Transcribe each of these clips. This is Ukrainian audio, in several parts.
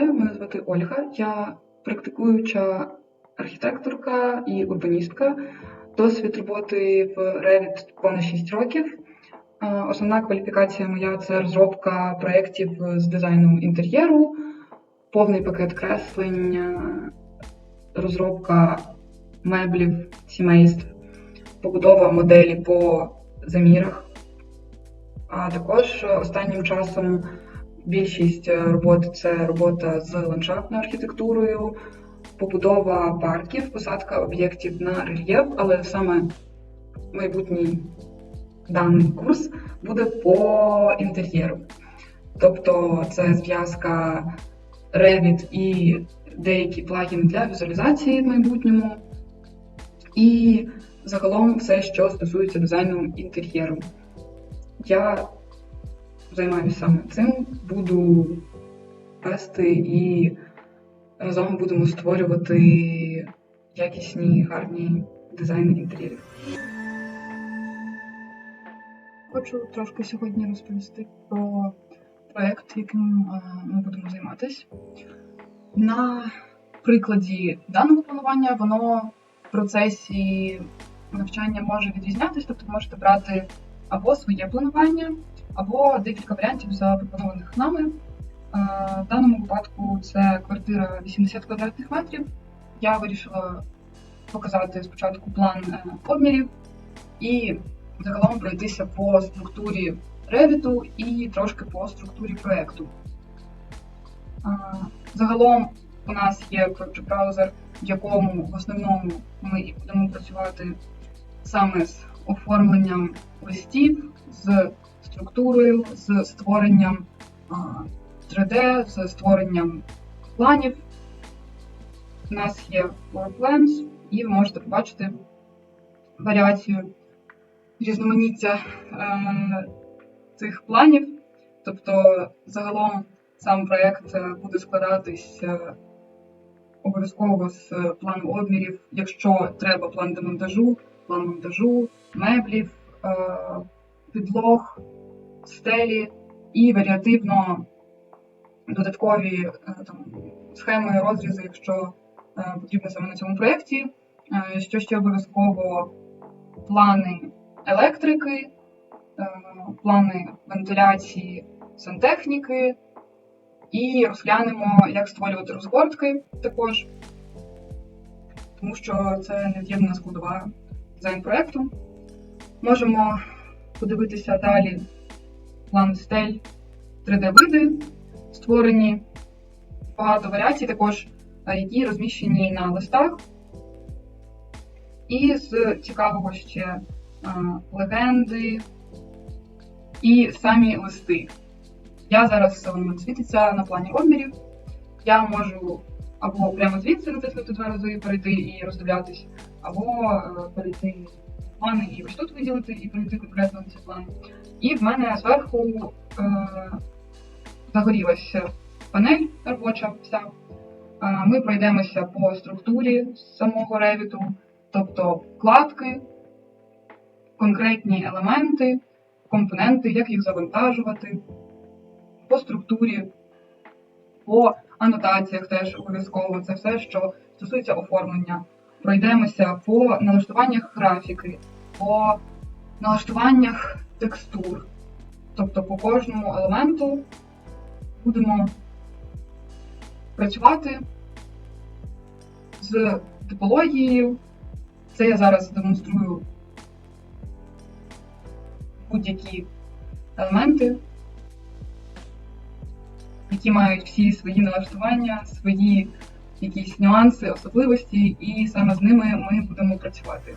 Вітаю, мене звати Ольга. Я практикуюча архітекторка і урбаністка. Досвід роботи в Revit понад 6 років. Основна кваліфікація моя це розробка проєктів з дизайну інтер'єру, повний пакет креслень, розробка меблів, сімейств, побудова моделі по замірах. А також останнім часом більшість е, робот це робота з ландшафтною архітектурою, побудова парків, посадка об'єктів на рельєф, але саме майбутній даний курс буде по інтер'єру. Тобто це зв'язка Revit і деякі плагіни для візуалізації в майбутньому, і загалом все, що стосується дизайну інтер'єру. Я займаюся саме цим, буду вести і разом будемо створювати якісні, гарні дизайни інтер'єрів. Хочу трошки сьогодні розповісти про проєкт, яким е, ми будемо займатися. На прикладі даного планування воно в процесі навчання може відрізнятися, тобто можете брати або своє планування, або декілька варіантів запропонованих нами. Е, В даному випадку це квартира 80 квадратних метрів. Я вирішила показати спочатку план е, обмірів і загалом пройтися по структурі Revit і трошки по структурі проєкту. Е, Загалом у нас є Project Browser, в якому в основному ми і будемо працювати саме з оформленням листів, з структурою, з створенням 3D, з створенням планів. У нас є Floor Plans, і ви можете побачити варіацію різноманіття е, цих планів. Тобто, загалом сам проєкт е, буде складатись е, обов'язково з плану обмірів, якщо треба план демонтажу, план монтажу, меблів, підлог, стелі і варіативно додаткові е, там, схеми, розрізи, якщо е, потрібно саме на цьому проєкті. Е, Що ще обов'язково плани електрики, плани вентиляції сантехніки, і розглянемо, як створювати розгортки також, тому що це невід'ємна складова дизайн проєкту. Можемо подивитися далі план стель 3D-види, створені багато варіацій, також е, які розміщені на листах. І з цікавого ще е, легенди і самі листи. Я зараз воно світиться на плані обмірів. Я можу або прямо звідси натиснути два рази перейти і роздивлятись, або е, перейти плани і ось тут виділити і перейти конкретно ці плани. І в мене зверху е, загорілася панель робоча вся. Е, ми пройдемося по структурі самого ревіту, тобто вкладки, конкретні елементи, компоненти, як їх завантажувати по структурі, по анотаціях теж обов'язково. Це все, що стосується оформлення. Пройдемося по налаштуваннях графіки, по налаштуваннях текстур. Тобто по кожному елементу будемо працювати з типологією. Це я зараз демонструю будь-які елементи які мають всі свої налаштування, свої якісь нюанси, особливості, і саме з ними ми будемо працювати.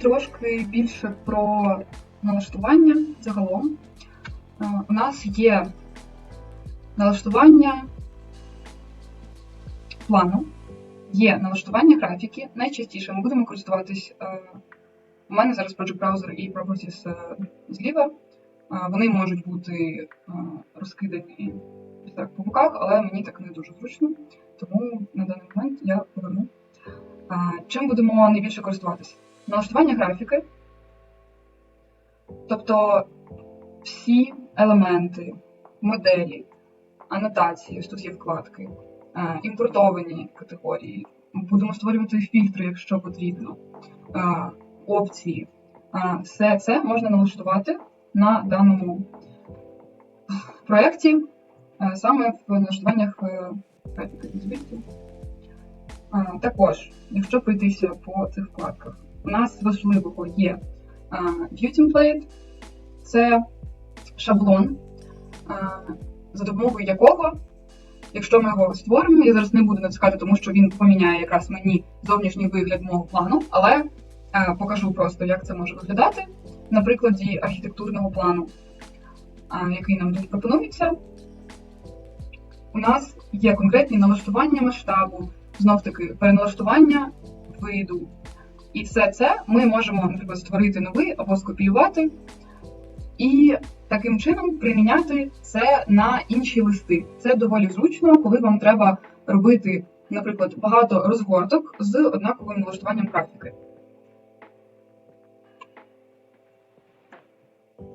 Трошки більше про налаштування загалом. Е, У нас є налаштування плану, є налаштування графіки. Найчастіше ми будемо користуватись. е, У мене зараз Project Browser і Properties е, зліва. Вони можуть бути розкидані так по боках, але мені так не дуже зручно, тому на даний момент я поверну. Чим будемо найбільше користуватися? Налаштування графіки. Тобто всі елементи, моделі, анотації, ось тут є вкладки, імпортовані категорії. Будемо створювати фільтри, якщо потрібно, опції. Все це можна налаштувати на даному проєкті, саме в налаштуваннях е, графіки візбільців. Е, Також, якщо пройтися по цих вкладках, у нас важливого є е, View Template, це шаблон, е, за допомогою якого, якщо ми його створимо, я зараз не буду натискати, тому що він поміняє якраз мені зовнішній вигляд мого плану, але е, покажу просто, як це може виглядати на прикладі архітектурного плану, е, який нам тут пропонується. У нас є конкретні налаштування масштабу, знов таки переналаштування виду. І все це ми можемо, наприклад, створити новий або скопіювати, і таким чином приміняти це на інші листи. Це доволі зручно, коли вам треба робити, наприклад, багато розгорток з однаковим налаштуванням графіки.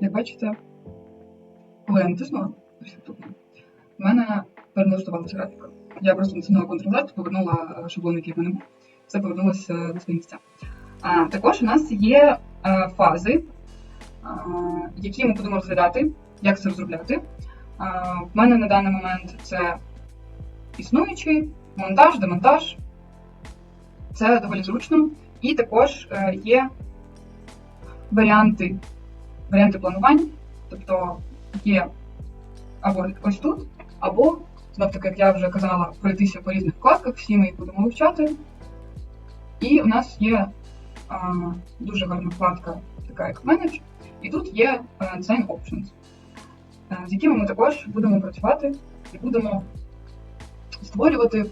Як бачите, коли я натиснула в мене переналаштувалася графіка. Я просто натиснула Ctrl-Z, повернула е, шаблон, який в мене був, все повернулося на свої місця. А, також у нас є е, фази, е, які ми будемо розглядати, як це розробляти. Е, в мене на даний момент це існуючий, монтаж, демонтаж. Це доволі зручно. І також е, є варіанти, варіанти планувань, тобто є або ось тут, або, таки, як я вже казала, пройтися по різних вкладках, всі ми їх будемо вивчати. І у нас є а, дуже гарна вкладка, така як Manage, і тут є а, Design Options, з якими ми також будемо працювати і будемо створювати.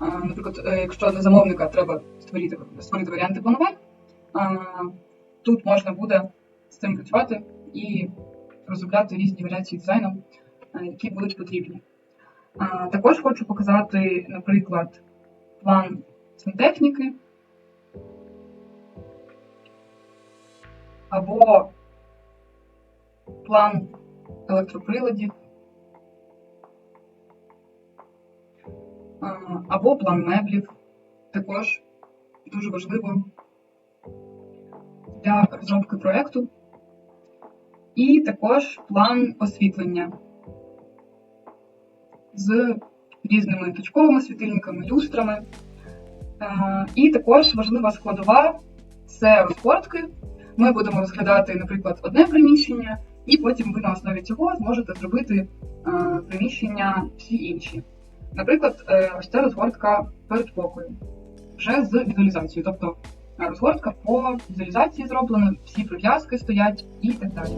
Наприклад, е, якщо для замовника треба створити, створити варіанти планувань, тут можна буде з цим працювати і розробляти різні варіації дизайну, е, які будуть потрібні. Також хочу показати, наприклад, план сантехніки або план електроприладів, або план меблів. Також дуже важливо для розробки проєкту. І також план освітлення з різними точковими світильниками, люстрами. Е, І також важлива складова це розпортки. Ми будемо розглядати, наприклад, одне приміщення, і потім ви на основі цього зможете зробити е, приміщення всі інші. Наприклад, е, ось ця розгортка передпокою вже з візуалізацією. Тобто розгортка по візуалізації зроблена, всі прив'язки стоять і так далі.